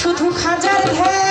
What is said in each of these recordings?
শুধু খাজার ধ্যানই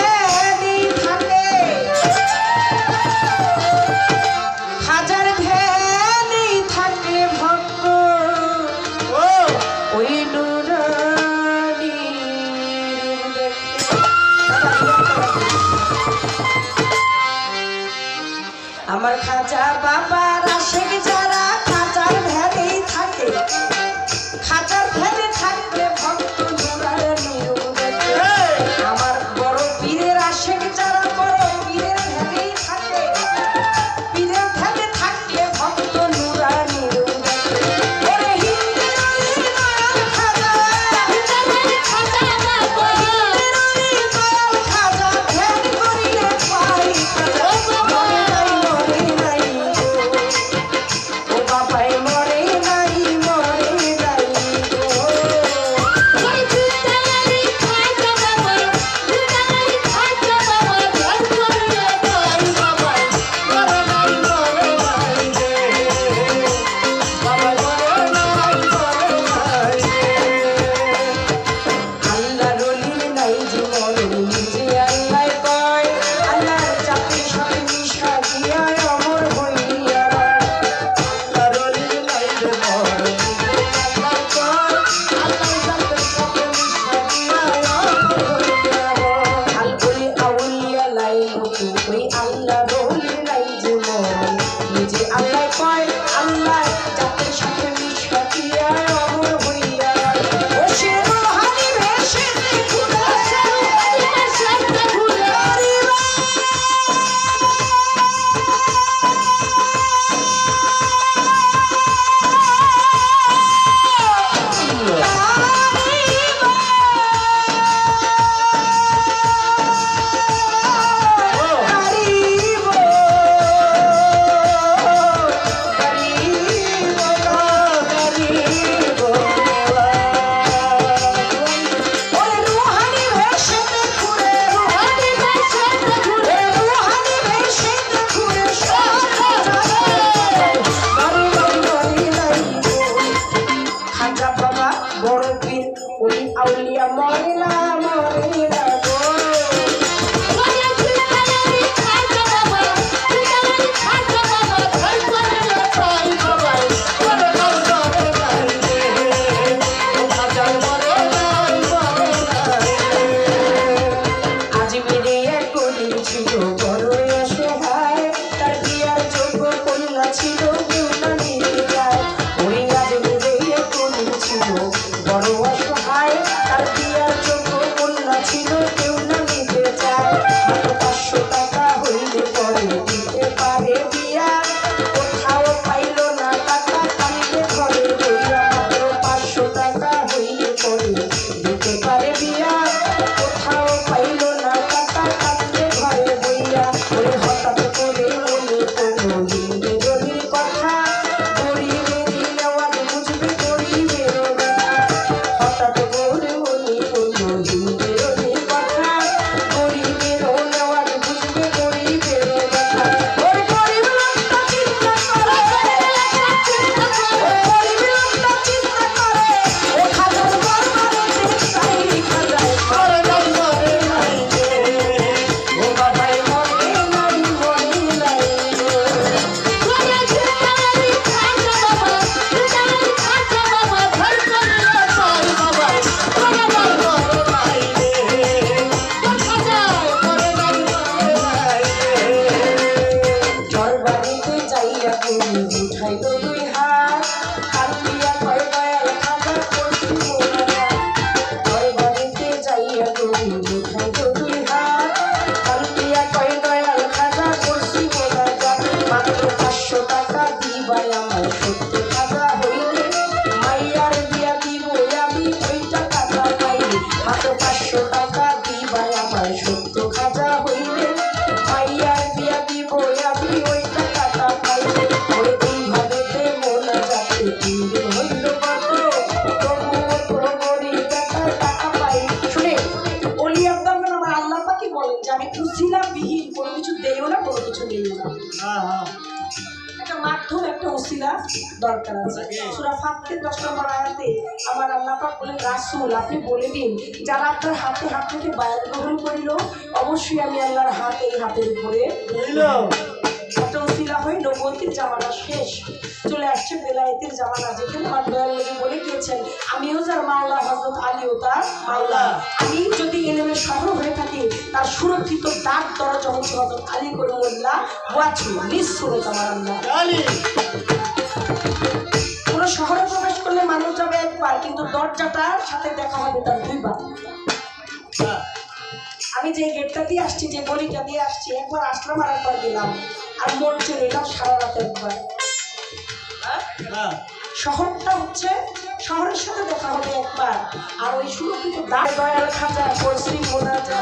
সূরা ফাতির 10 নম্বর আয়াতে আমার আল্লাহ পাক বলেন রাসূল আপনি বলে দিন যারা আপনার হাতে হাত থেকে বায়াত গ্রহণ করিল অবশ্যই আমি আল্লাহর হাত এই হাতের উপরে উসিলা হয়ে নবতির জামানা শেষ। চলে আসছে বেলায়েতের জামানা যেখানে আমার দয়াল নবী বলে গিয়েছেন আমিও যার মাওলা হজরত আলীও তার মাওলা। আমি যদি এলেমের শহর হয়ে থাকি তার সুরক্ষিত ডাক দরজা হচ্ছে হজরত আলী করিমুল্লাহ ওয়াছু নিঃসুরত আমার আল্লাহ। শহরে প্রবেশ করলে মানুষ যাবে একবার, কিন্তু দরজাটার সাথে দেখা হবে তার দুইবার। আমি যে গেটটা দিয়ে আসছি, যে গলিটা দিয়ে আসছি, একবার আসলাম আর একবার গেলাম। আর মন চলে এলাম সারা রাত একবার শহরটা হচ্ছে, শহরের সাথে দেখা হবে একবার। আর ওই সুরক্ষিত দায় দয়াল খাজা পড়ছি মোনা যা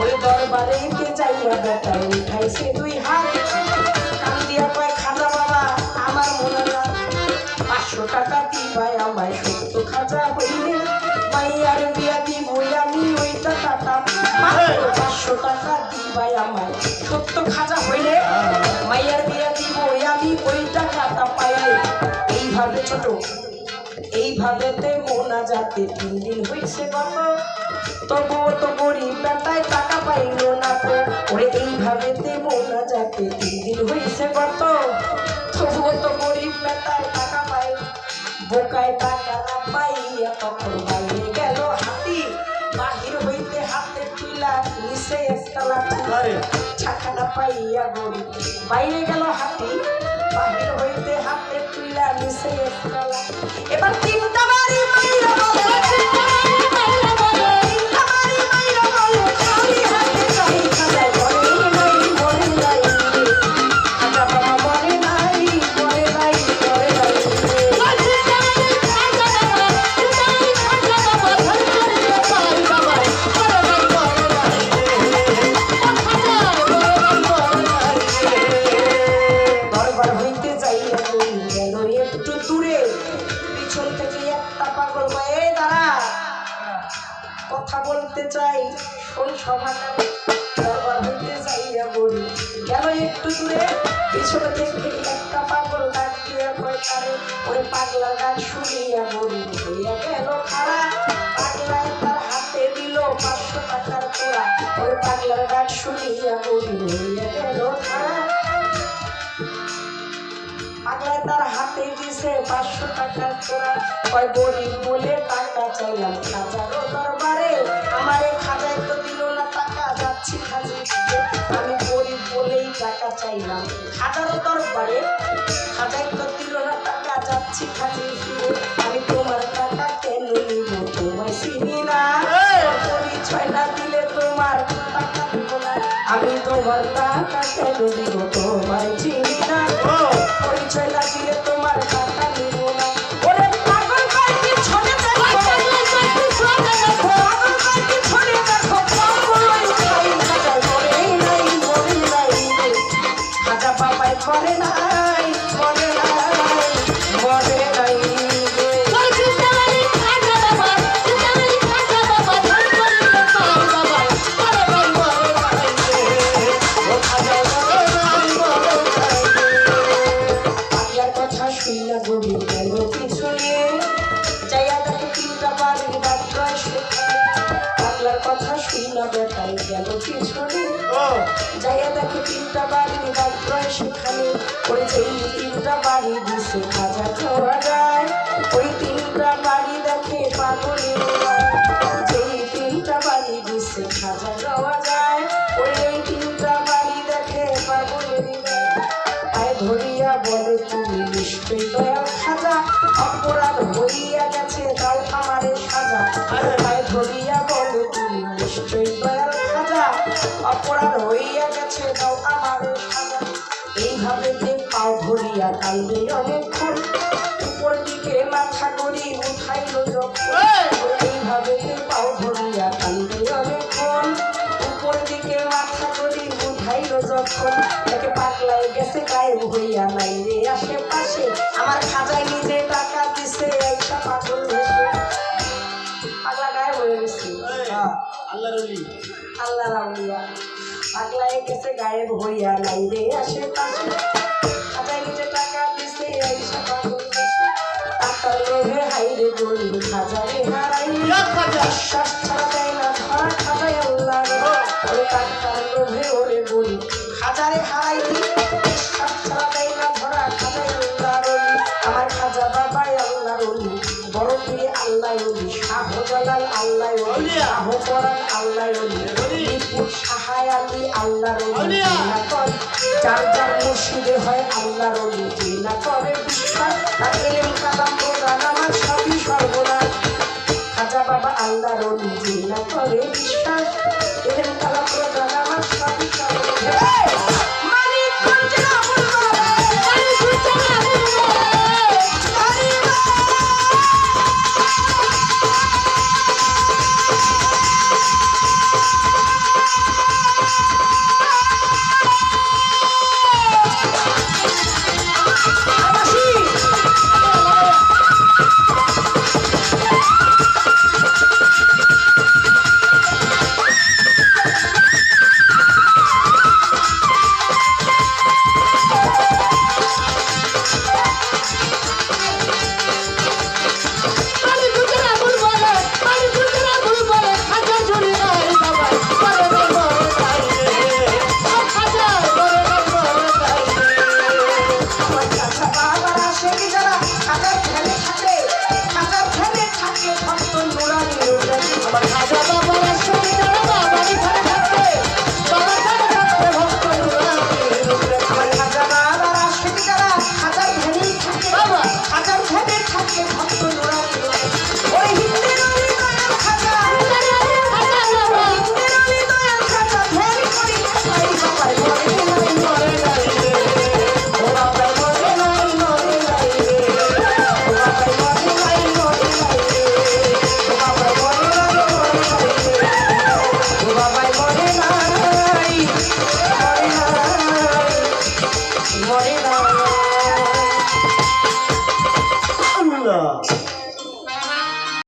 ওই দরবারে কে যাইয়া বেটা উঠাইছে দুই হাত? কান দিয়া কয় টাকা দিবাই আমায় সত্য খাজা হইলে। মাইয়ার বিয়া দিব আমি ওই টাকাটা। পাঁচশো টাকা দিবাই আমায় সত্য খাজা হইলে। মাইয়ার বিয়া দিব আমি ওই টাকাটা পাই এইভাবে ছোট এইভাবেতে মোনা যাতে তিন দিন হয়েছে কত তবুও তো গরিব বেটায় টাকা পাইল না তো। ওরে এইভাবেতে মোনা যাতে তিন দিন হয়েছে কত তবুও তো গরিব বেটায় টাকা পাই বোকায় টাকা না পাইয়া তখন বাইরে গেল হাতি। বাহির হইতে হাতে তুইলা নিচে একটা লাঠি ছাখানা পাইয়া গরিব বাইরে গেল হাতি। বাহির হইতে হাতে তুইলা নিচে একটা এবার তিনটা বাড়ি মাইরা বলতে চাই, ওই সভাটা বলি। কেন একটু দূরে? পিছনে থেকে একটা পাগল ডাক দিয়া কয় তারে ওই পাগলার গাছ শুনিয়া বলি। হইয়া গেল খারাপ পাগলায় তার হাতে দিল পাঁচশো টাকার তোরা ওই পাগলার গাছ শুনিয়া বলি পাগলায় তার হাতে দিছে পাঁচশো টাকার চোরা কয় গরিব বলে টাকা চাইলাম। খাজারও দরবারে আমারে খাজায় তো দিল না টাকা, যাচ্ছি খাজি। আমি গরিব বলেই টাকা চাইলাম। খাজারও দরবারে খাজায় তো দিল না টাকা, যাচ্ছি খাজি আমি তোমার টাকা কেন দিব তোমায় চিনি না। পরিচয় দিলে তোমার গেল পিছনে যাইয়া দেখে তিনটা বাড়ির বাচ্চায় সেখানে ওই যেই তিনটা বাড়ি দিছে খাজা খাওয়া যায় ওই তিনটা বাড়ি দেখে পাগলের গায়। যেই তিনটা বাড়ি দিছে খাজা খাওয়া যায় ওই এই তিনটা বাড়ি দেখে পাগলের গায়। ধরিয়া বলে তুমি নিশ্চয়ই দয়াল খাজা আমারে এইভাবে যে পাও ধরিয়া কান্দে অনেকক্ষণ উপর দিকে মাথা করি উঠাইল এইভাবে যে পাও ধরিয়া কান্দে অনেকক্ষণ উপর দিকে মাথা করি উঠাইল যখন তাকে পাগলায় গেছে গায়েব হইয়া নাই রে আশেপাশে আমার খাজায় নিজে টাকা দিছে একটা পাগল ভেসে পাগলা গায়েব হয়ে গেছে। আল্লাহ রাউলিয়া পাগলায় গেছে গায়েব হইয়া নাই রে আশেপাশে খাজায় নিজে টাকা দিছে আইসা পাগল বেশি টাকার লোভে হাইরে গরি হাজারে হারাই। শ্বাস ছাড়া দেয় না ধরা খাজায় আল্লাহ ওরে টাকার লোভে ওরে গরি হাজারে হারাই। শ্বাস ছাড়া দেয় না ধরা খাজায় আল্লাহ আমার খাজা বাবাই আল্লাহ রলি বড় পীরে আল্লাহ রলি শাহ জালাল আল্লাহ রলি শাহ পরান আল্লাহ রলি আলী আল্লাহ রলি না কর। যার যার মুর্শিদে হয় আল্লাহর না করে।